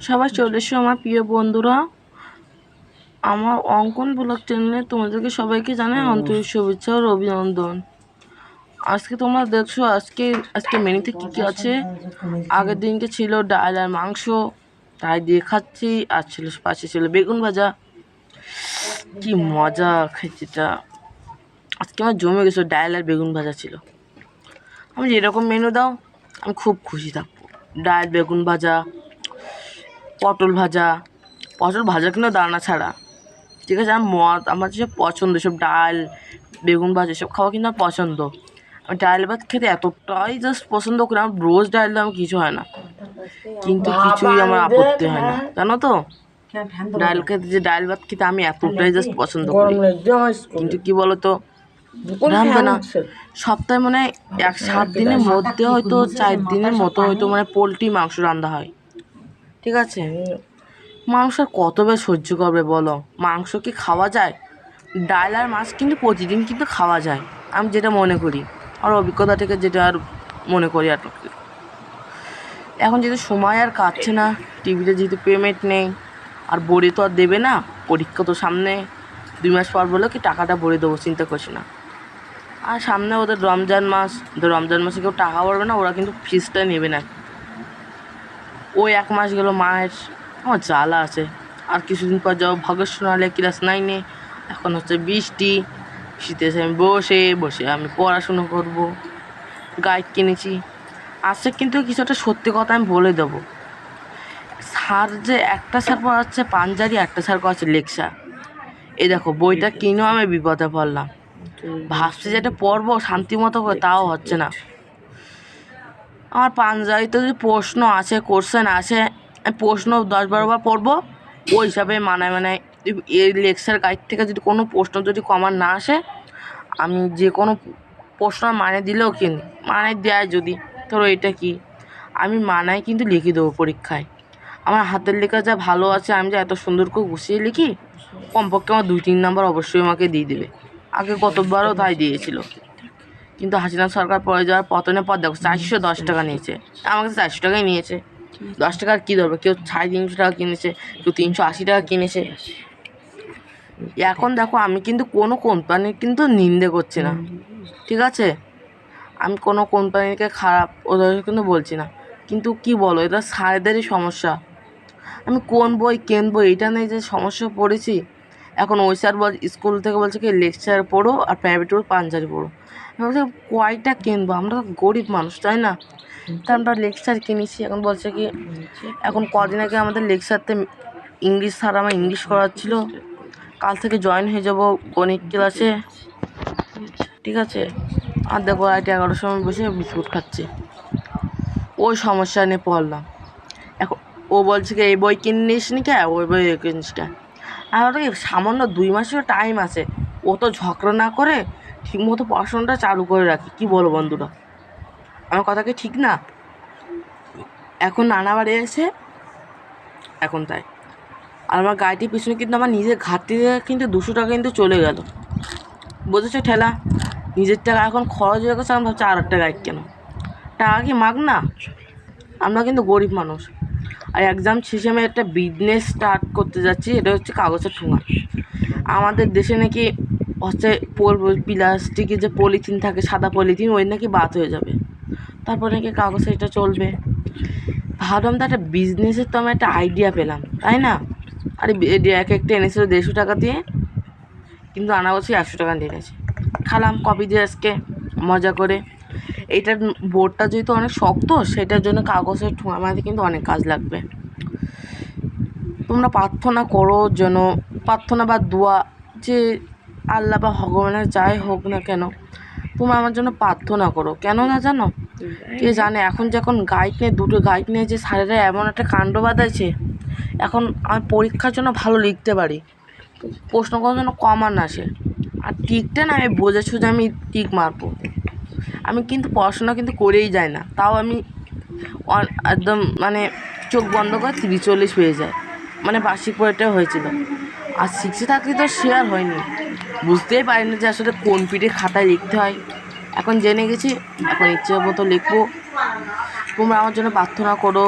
সবাই চলে এসো আমার প্রিয় বন্ধুরা। আমার অঙ্কন ব্লগ চ্যানেলে তোমাদেরকে সবাইকে জানাই আন্তরিক শুভেচ্ছা ও অভিনন্দন। আজকে তোমরা দেখছ আজকে আজকে মেনুতে কী কী আছে? আগের দিনকে ছিল ডাল আর মাংস তাই দিয়ে খাচ্ছি। আর ছিল পাশে ছিল বেগুন ভাজা। কি মজা খেয়েছিটা আজকে আমার জমে গেছো ডাল আর বেগুন ভাজা ছিল। আমি যেরকম মেনু দাও আমি খুব খুশি থাকব। ডাল বেগুন ভাজা পটল ভাজা। পটল ভাজা কিন্তু দানা ছাড়া। ঠিক আছে আমার মত আমার যেসব পছন্দ সব ডাল বেগুন ভাজা এসব খাওয়া কিন্তু আমার পছন্দ। আমি ডাল ভাত খেতে এতটাই জাস্ট পছন্দ করি আমার রোজ ডাল দিয়ে আমার কিছু হয় না। কিন্তু কিছুই আমার আপত্তি হয় না। জানো তো? ডাল খেতে যে ডাল ভাত খেতে আমি এতটাই জাস্ট পছন্দ করি। কিন্তু কি বলতো? রাঁধবে না। সপ্তাহে মানে এক সাত দিনের মধ্যে হয়তো চার দিনের মতো হয়তো মানে পোলট্রি মাংস রান্না হয়। ঠিক আছে? মাংস আর কত বেশ সহ্য করবে বলো? মাংস কি খাওয়া যায়? ডাল আর মাছ কিন্তু প্রতিদিন কিন্তু খাওয়া যায়, আমি যেটা মনে করি। আর অভিজ্ঞতা থেকে যেটা আর মনে করি আর এখন যেহেতু সময় আর কাটছে না, টিভিতে যেহেতু পেমেন্ট নেই, আর বড়ি তো আর দেবে না, পরীক্ষা তো সামনে, দুই মাস পর বলে কি টাকাটা ভরে দেবো, চিন্তা করছি না। আর সামনে ওদের রমজান মাস রমজান মাসে কেউ টাকা পড়বে না, ওরা কিন্তু ফিসটা নেবে না। ওই এক মাস গেলো মায়ের আমার জ্বালা আছে। আর কিছুদিন পর যাব ভগৎসনালে ক্লাস নাইনে এখন হচ্ছে বৃষ্টি শীতে এসে আমি বসে বসে আমি পড়াশুনো করব গাইড কিনেছি। আজকে কিন্তু কিছু একটা সত্যি কথা আমি বলে দেবো। স্যার যে একটা স্যার পড়াচ্ছে পাঞ্জারি একটা স্যার পড়াচ্ছে লেকচার এই দেখো বইটা কিনেও আমি বিপদে পড়লাম। ভাবছি যেটা পড়ব শান্তি মতো করে তাও হচ্ছে না। আমার পাঞ্জাবিতে যদি প্রশ্ন আছে কোশ্চেন আছে প্রশ্ন দশ বারোবার পড়ব, ওই হিসাবে মানায় মানে এই লেকচার গাইড থেকে যদি কোনো প্রশ্ন যদি কমার না আসে, আমি যে কোনো প্রশ্ন মানে দিলেও কিনি মানে দেয় যদি, ধরো এটা কি? আমি মানায় কিন্তু লিখে দেবো পরীক্ষায়। আমার হাতের লেখা যা ভালো আছে, আমি যে এত সুন্দর করে গুছিয়ে লিখি, কমপক্ষে আমার দুই তিন নাম্বার অবশ্যই আমাকে দিয়ে দেবে। আগে কতবারও তাই দিয়েছিল। কিন্তু হাসিনা সরকার পরে যাওয়ার পতনের পর দেখো, চারশো দশ টাকা নিয়েছে। আমার কাছে চারশো টাকাই নিয়েছে। দশ টাকার কী ধরবে? কেউ সাড়ে তিনশো টাকা কিনেছে, কেউ তিনশো আশি টাকা কিনেছে। এখন দেখো, আমি কিন্তু কোনো কোম্পানির কিন্তু নিন্দে করছি না। ঠিক আছে? আমি কোনো কোম্পানিকে খারাপ ওদের কিন্তু বলছি না। কিন্তু কি বলো, এটা স্যারেদেরই সমস্যা। আমি কোন বই কিনবো এটা নিয়ে যে সমস্যা পড়েছি এখন ওই স্যার বল স্কুল থেকে বলছে কি লেকচার পড়ো আর প্রাইভেট পড়ো, পাঞ্জাবি পড়ো। আমি বলছি, কয়টা কিনবো? আমরা তো গরিব মানুষ, তাই না? তা আমরা লেকচার কিনেছি, এখন বলছে কি, এখন কদিন আগে আমাদের লেকচারতে ইংলিশ স্যার আমার ইংলিশ করাচ্ছিল। কাল থেকে জয়েন হয়ে যাব গণিত ক্লাসে ঠিক আছে? আর দেখো রাত এগারোটার সময় বসে বিস্কুট খাচ্ছে। ওই সমস্যা নিয়ে পড়লাম। এখন ও বলছে কি, এই বই কিনিস নি ওই বই কিনিস কে? ওটা কি সামান্য দুই মাসের টাইম আছে? ও তো ঝগড়া না করে ঠিকমতো পড়াশোনাটা চালু করে রাখি। কী বলো বন্ধুরা? আমার কথা কি ঠিক না? এখন নানা বাড়ি এসে, এখন তাই। আর আমার গাড়িটির পিছনে কিন্তু আমার নিজের ঘাটতি কিন্তু দুশো টাকা কিন্তু চলে গেল। বুঝেছ ঠেলা? নিজের টাকা এখন খরচ হয়ে গেছে আমি ভাবছি আর একটা গাইড কেন? টাকা কি মাগ না? আমরা কিন্তু গরিব মানুষ। আর এক্সাম শেষে আমি একটা বিজনেস স্টার্ট করতে যাচ্ছি, এটা হচ্ছে কাগজের ঠোঙা। আমাদের দেশে নাকি হচ্ছে পোল প্লাস্টিকের যে পলিথিন থাকে, সাদা পলিথিন ওই নাকি বাদ হয়ে যাবে। তারপর নাকি কাগজে এটা চলবে। ভাবলাম তো একটা বিজনেসের তো আমি একটা আইডিয়া পেলাম, তাই না? আরে এক একটা এনেছিল দেড়শো টাকা দিয়ে, কিন্তু আনা একশো টাকা দিয়ে গেছে খালাম কপি দিয়ে আজকে, মজা করে। এইটার বোর্ডটা যেহেতু অনেক শক্ত, সেটার জন্য কাগজের ঠোঁয়া মাঝে কিন্তু অনেক কাজ লাগবে। তোমরা প্রার্থনা করো যেন, প্রার্থনা বা দোয়া যে আল্লাহ বা ভগবানের যাই হোক না কেন, তোমরা আমার জন্য প্রার্থনা করো। কেন না জানো, কে জানে, এখন যখন গাইড নিয়ে, দুটো গাইড নিয়ে যে স্যারেরা এমন একটা কাণ্ড বাঁধাইছে, এখন আমি পরীক্ষার জন্য ভালো লিখতে পারি। প্রশ্ন করার জন্য কম আর না আসে। আর টিকটা না, আমি বোঝাচ্ছি যে আমি টিক মারবো। আমি কিন্তু পড়াশোনা কিন্তু করেই যাই না। তাও আমি একদম মানে চোখ বন্ধ করে তিরিশ চল্লিশ হয়ে যায় মানে বার্ষিক পরীক্ষা হয়েছিল। আর সিক্সে থাকলে তো শেয়ার হয়নি। বুঝতেই পারিনি যে আসলে কোন পিঠে খাতায় লিখতে হয়। এখন জেনে গেছি, এখন ইচ্ছে মতো লিখব। তোমরা আমার জন্য প্রার্থনা করো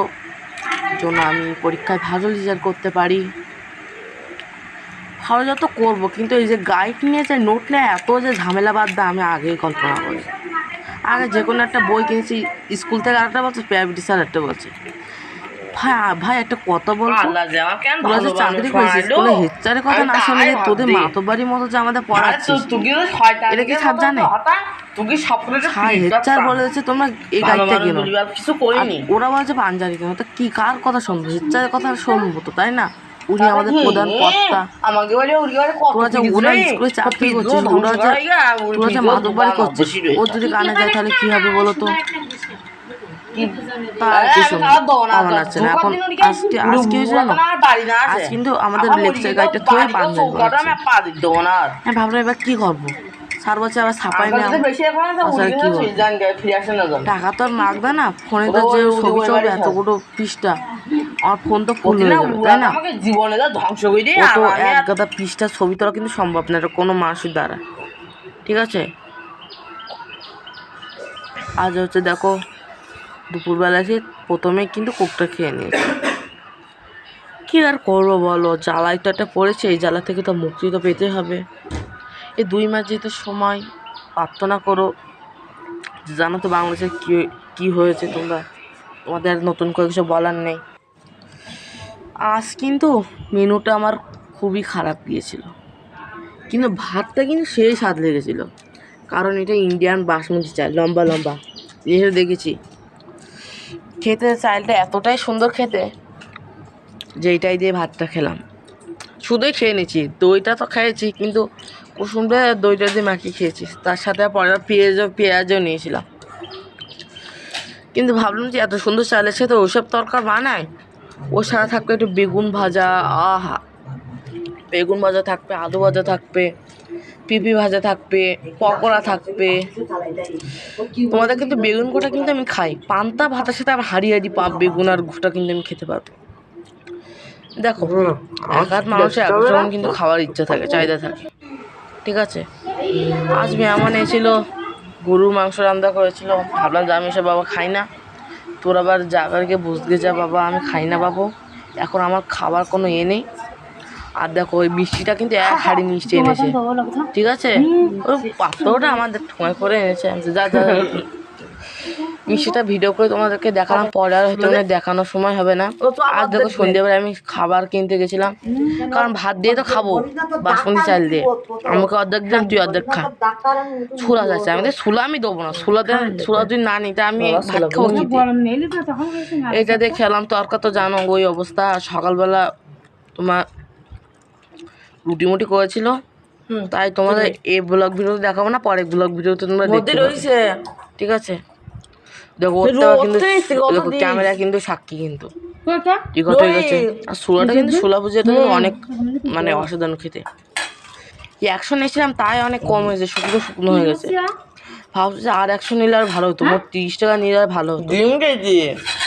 জন্য আমি পরীক্ষায় ভালো রেজাল্ট করতে পারি। ভালো যত করব, কিন্তু এই যে গাইড নিয়ে যে নোট নিয়ে এত যে ঝামেলা বাদ দেয় আমি আগেই কল্পনা করি। আগে যে কোনো একটা বই কিনেছি স্কুল থেকে আরেকটা বলছে প্রাইভেট স্যার একটা বলছে। ভাই ভাই একটা কথা তোরা যে চাকরি করেছিস? কোনো হেচ্চারের কথা না শুনে যে তোদের মাতবাড়ির মতো যে আমাদের পড়াচ্ছিস। এটা কি স্যার জানে? হ্যাঁ হেচ্চার বলে দিচ্ছে তোমরা এই কেনো ওরা বলছে পাঞ্জাবি কেন? তো কি কার কথা শুনব? হেচ্চারের কথা শুনব তো তাই না? উনি আমাদের প্রধান কর্তা। আমাকে বলে তোরা যে ফিস ওরা স্কুলে চাকরি করছিস ধ্বংস ওরা যে করা ওর তোরা যে মাদকবাড়ি করছিস ও যদি কানে যায় তাহলে কি হবে বলো তো? কিন্তু আমাদের লেকচার থয়ে পাঞ্জাবি। আমি ভাবলাম এবার কি করব? বলছে আবার ছাপাই না আচ্ছা, না। টাকা তো আর মাগবে না ফোনে তো যে ছবি ছবি এতগুলো পৃষ্ঠা। আমার ফোন তো ফুল হয়ে যাবে তাই না? আমাকে জীবনে যা ধ্বংস করে দিয়ে তো এক গাদা পৃষ্ঠা ছবি তোলা কিন্তু সম্ভব না এটা কোনো মানুষের দ্বারা। ঠিক আছে? আজ হচ্ছে দেখো দুপুরবেলা এসে প্রথমে কিন্তু কোকটা খেয়ে নিয়েছি। কি আর করব বলো জ্বালাই তো একটা পড়েছে এই জ্বালা থেকে তো মুক্তি তো পেতে হবে। এই দুই মাস যেহেতু সময় প্রার্থনা করো। জানো তো বাংলাদেশে কী কী হয়েছে তোমরা? তোমাদের নতুন করে কিছু বলার নেই। আজ কিন্তু মেনুটা আমার খুবই খারাপ গিয়েছিল। কিন্তু ভাতটা কিন্তু সেই স্বাদ লেগেছিল। কারণ এটা ইন্ডিয়ান বাসমতি চাল, লম্বা লম্বা। যেহেতু দেখেছি, খেতে চালটা এতটাই সুন্দর খেতে যে এইটাই দিয়ে ভাতটা খেলাম। শুধুই খেয়ে নিয়েছি, দইটা তো খেয়েছি, কিন্তু কুসুমটা দইটা দিয়ে মাখিয়ে খেয়েছি। তার সাথে পরে পেঁয়াজও পেঁয়াজও নিয়েছিলাম। কিন্তু ভাবলাম যে এত সুন্দর চালের সাথে ওইসব তরকার বানায়? ওর সাথে থাকবে একটু বেগুন ভাজা আহা। বেগুন ভাজা থাকবে আলু ভাজা থাকবে পিপি ভাজা থাকবে পকোড়া থাকবে। তোমাদের কিন্তু বেগুন গোটা কিন্তু আমি খাই। পান্তা ভাতের সাথে আমার হাড়ি হাড়ি পা বেগুন আর গোটা কিন্তু আমি খেতে পারব। দেখো এক হাত মানুষের এক রকম কিন্তু খাওয়ার ইচ্ছা থাকে চাহিদা থাকে। ঠিক আছে? আজ মেহমান এসেছিল গরুর মাংস রান্না করেছিল। ভাবলাম যে আমি এসব বাবা খাই না। তোর আবার জাগারকে বুঝতে যা বাবা আমি খাই না বাবু। এখন আমার খাবার কোনো এ নেই। আর দেখো ওই মিষ্টিটা কিন্তু এক হাড়ি মিষ্টি এনেছে। ঠিক আছে? ওই পাত্রটা আমাদের ঠোঁয় করে এনেছে। যা যা। মিষ্টিটা ভিডিও করে তোমাদেরকে দেখালাম পরে আর হয়তো মনে হয় দেখানোর সময় হবে না। আর দেখো সন্ধ্যেবেলা আমি খাবার কিনতে গেছিলাম। কারণ ভাত দিয়ে তো খাব বাসমতি চাল দিয়ে। আমাকে অর্ধেক দিলাম তুই অর্ধেক খা। ছোলা যাচ্ছে আমি ছোলা আমি দেবো না ছোলাতে ছোলা তুই না নিতে আমি? এটা দিয়ে খেলাম তরকা তো জানো ওই অবস্থা সকালবেলা তোমার রুটি মুটি করেছিল তাই তোমাদের এই ব্লগ ভিডিও দেখাবো না পরের ব্লগ ভিডিওতে তোমরা দেখতে। ঠিক আছে? দেখো কিন্তু দেখো ক্যামেরা কিন্তু সাক্ষী কিন্তু। কথা আর ছোলাটা কিন্তু ছোলা ভুজিয়াটা অনেক মানে অসাধারণ খেতে। একশো নিয়েছিলাম তাই অনেক কম হয়েছে শুকনো শুকনো হয়ে গেছে। ভাবছি যে আর একশো নিলে আর ভালো হতো মোট তিরিশ টাকা নিলে আর ভালো হতো। ডিম কেজি?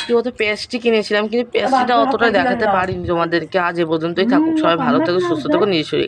কি হতো পেস্ট্রি কিনেছিলাম কিন্তু পেস্ট্রিটা অতটা দেখাতে পারিনি তোমাদেরকে আজ এ পর্যন্তই থাকুক সবাই ভালো থেকো সুস্থ থেকো নিজের